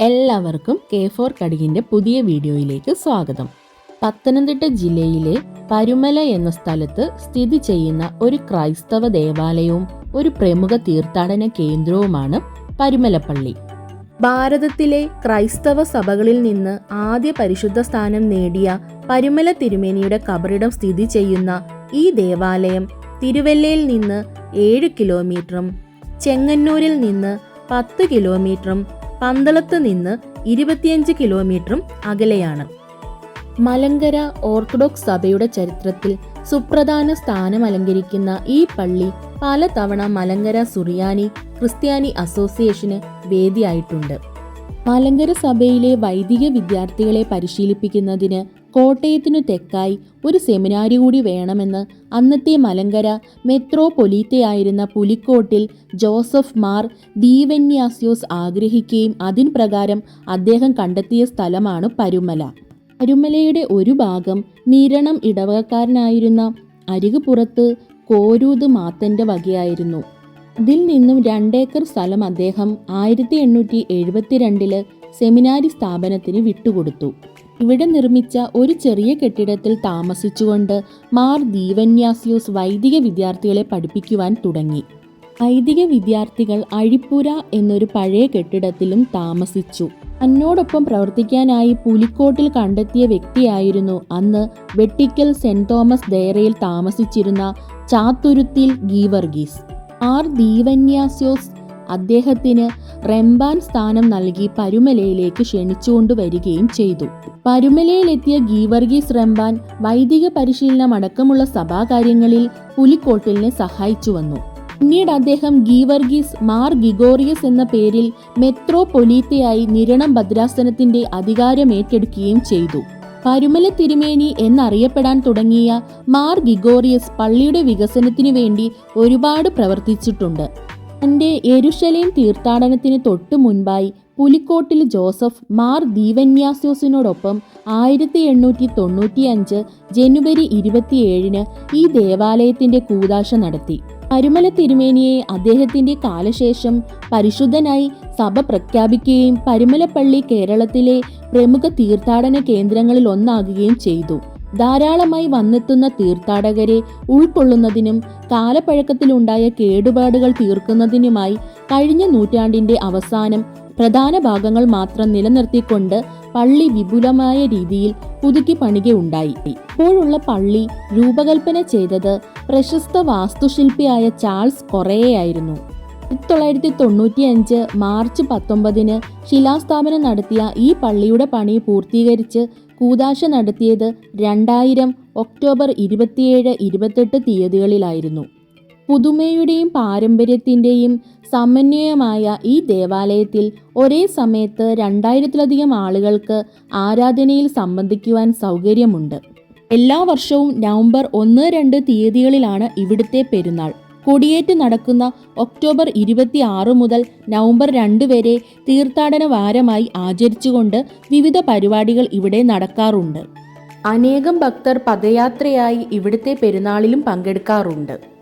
എല്ലാവർക്കും K four കടികിന്റെ പുതിയ വീഡിയോയിലേക്ക് സ്വാഗതം. പത്തനംതിട്ട ജില്ലയിലെ പരുമല എന്ന സ്ഥലത്ത് സ്ഥിതി ചെയ്യുന്ന ഒരു ക്രൈസ്തവ ദേവാലയവും ഒരു പ്രമുഖ തീർത്ഥാടന കേന്ദ്രവുമാണ് പരുമലപ്പള്ളി. ഭാരതത്തിലെ ക്രൈസ്തവ സഭകളിൽ നിന്ന് ആദ്യ പരിശുദ്ധ സ്ഥാനം നേടിയ പരുമല തിരുമേനിയുടെ കബറിടം സ്ഥിതി ചെയ്യുന്ന ഈ ദേവാലയം തിരുവല്ലയിൽ നിന്ന് ഏഴ് കിലോമീറ്ററും ചെങ്ങന്നൂരിൽ നിന്ന് പത്ത് കിലോമീറ്ററും പന്തളത്ത് നിന്ന് ഇരുപത്തിയഞ്ച് കിലോമീറ്ററും അകലെയാണ്. മലങ്കര ഓർത്തഡോക്സ് സഭയുടെ ചരിത്രത്തിൽ സുപ്രധാന സ്ഥാനം അലങ്കരിക്കുന്ന ഈ പള്ളി പലതവണ മലങ്കര സുറിയാനി ക്രിസ്ത്യാനി അസോസിയേഷന് വേദിയായിട്ടുണ്ട്. മലങ്കര സഭയിലെ വൈദിക വിദ്യാർത്ഥികളെ പരിശീലിപ്പിക്കുന്നതിന് കോട്ടയത്തിനു തെക്കായി ഒരു സെമിനാരി കൂടി വേണമെന്ന് അന്നത്തെ മലങ്കര മെത്രോപൊലീത്തയായിരുന്ന പുലിക്കോട്ടിൽ ജോസഫ് മാർ ദീവന്യാസ്യോസ് ആഗ്രഹിക്കുകയും അതിൻ പ്രകാരം അദ്ദേഹം കണ്ടെത്തിയ സ്ഥലമാണ് പരുമല. പരുമലയുടെ ഒരു ഭാഗം നിരണം ഇടവകക്കാരനായിരുന്ന അരികുപുറത്ത് കോരൂത് മാത്തന്റെ വകയായിരുന്നു. ഇതിൽ നിന്നും രണ്ടേക്കർ സ്ഥലം അദ്ദേഹം ആയിരത്തി എണ്ണൂറ്റി എഴുപത്തിരണ്ടിൽ സെമിനാരി സ്ഥാപനത്തിന് വിട്ടുകൊടുത്തു. ഇവിടെ നിർമ്മിച്ച ഒരു ചെറിയ കെട്ടിടത്തിൽ താമസിച്ചുകൊണ്ട് മാർ ദീവന്യാസിയോസ് വൈദിക വിദ്യാർത്ഥികളെ പഠിപ്പിക്കുവാൻ തുടങ്ങി. വൈദിക വിദ്യാർത്ഥികൾ അഴിപ്പുര എന്നൊരു പഴയ കെട്ടിടത്തിലും താമസിച്ചു. തന്നോടൊപ്പം പ്രവർത്തിക്കാനായി പുലിക്കോട്ടിൽ കണ്ടെത്തിയ വ്യക്തിയായിരുന്നു അന്ന് വെട്ടിക്കൽ സെന്റ് തോമസ് ദേറയിൽ താമസിച്ചിരുന്ന ചാത്തുരുത്തിൽ ഗീവർഗീസ്. ആർ ദീവന്യാസ്യോസ് അദ്ദേഹത്തിന് റെമ്പാൻ സ്ഥാനം നൽകി പരുമലയിലേക്ക് ക്ഷണിച്ചുകൊണ്ടുവരികയും ചെയ്തു. പരുമലയിലെത്തിയ ഗീവർഗീസ് റെമ്പാൻ വൈദിക പരിശീലനം അടക്കമുള്ള സഭാകാര്യങ്ങളിൽ പുലിക്കോട്ടിലിനെ സഹായിച്ചു വന്നു. പിന്നീട് അദ്ദേഹം ഗീവർഗീസ് മാർ ഗിഗോറിയസ് എന്ന പേരിൽ മെത്രോപൊലീത്തയായി നിരണം ഭദ്രാസനത്തിന്റെ അധികാരം ഏറ്റെടുക്കുകയും ചെയ്തു. പരുമല തിരുമേനി എന്നറിയപ്പെടാൻ തുടങ്ങിയ മാർ ഗിഗോറിയസ് പള്ളിയുടെ വികസനത്തിനു വേണ്ടി ഒരുപാട് പ്രവർത്തിച്ചിട്ടുണ്ട്. തന്റെ എരുഷലേം തീർത്ഥാടനത്തിന് തൊട്ടു മുൻപായി പുലിക്കോട്ടിൽ ജോസഫ് മാർ ദീവന്യാസ്യോസിനോടൊപ്പം ആയിരത്തി എണ്ണൂറ്റി തൊണ്ണൂറ്റി അഞ്ച് ജനുവരി ഇരുപത്തിയേഴിന് ഈ ദേവാലയത്തിന്റെ കൂതാശ നടത്തി. പരുമല തിരുമേനിയെ അദ്ദേഹത്തിന്റെ കാലശേഷം പരിശുദ്ധനായി സഭ പ്രഖ്യാപിക്കുകയും പരുമലപ്പള്ളി കേരളത്തിലെ പ്രമുഖ തീർത്ഥാടന കേന്ദ്രങ്ങളിൽ ഒന്നാകുകയും ചെയ്തു. ധാരാളമായി വന്നെത്തുന്ന തീർത്ഥാടകരെ ഉൾക്കൊള്ളുന്നതിനും കാലപ്പഴക്കത്തിലുണ്ടായ കേടുപാടുകൾ തീർക്കുന്നതിനുമായി കഴിഞ്ഞ നൂറ്റാണ്ടിന്റെ അവസാനം പ്രധാന ഭാഗങ്ങൾ മാത്രം നിലനിർത്തിക്കൊണ്ട് പള്ളി വിപുലമായ രീതിയിൽ പുതുക്കി പണികയുണ്ടായി ഇപ്പോഴുള്ള പള്ളി രൂപകൽപ്പന ചെയ്തത് പ്രശസ്ത വാസ്തുശില്പിയായ ചാൾസ് കൊറേയായിരുന്നു. ആയിരത്തി തൊള്ളായിരത്തി തൊണ്ണൂറ്റി അഞ്ച് മാർച്ച് പത്തൊമ്പതിന് ശിലാസ്ഥാപനം നടത്തിയ ഈ പള്ളിയുടെ പണി പൂർത്തീകരിച്ച് കൂതാശ നടത്തിയത് രണ്ടായിരം ഒക്ടോബർ ഇരുപത്തിയേഴ് ഇരുപത്തെട്ട് തീയതികളിലായിരുന്നു. പുതുമയുടെയും പാരമ്പര്യത്തിന്റെയും സമന്വയമായ ഈ ദേവാലയത്തിൽ ഒരേ സമയത്ത് രണ്ടായിരത്തിലധികം ആളുകൾക്ക് ആരാധനയിൽ സംബന്ധിക്കുവാൻ സൗകര്യമുണ്ട്. എല്ലാ വർഷവും നവംബർ ഒന്ന് രണ്ട് തീയതികളിലാണ് ഇവിടുത്തെ പെരുന്നാൾ. കൊടിയേറ്റ് നടക്കുന്ന ഒക്ടോബർ ഇരുപത്തി ആറ് മുതൽ നവംബർ രണ്ട് വരെ തീർത്ഥാടന വാരമായി ആചരിച്ചുകൊണ്ട് വിവിധ പരിപാടികൾ ഇവിടെ നടക്കാറുണ്ട്. അനേകം ഭക്തർ പദയാത്രയായി ഇവിടുത്തെ പെരുന്നാളിലും പങ്കെടുക്കാറുണ്ട്.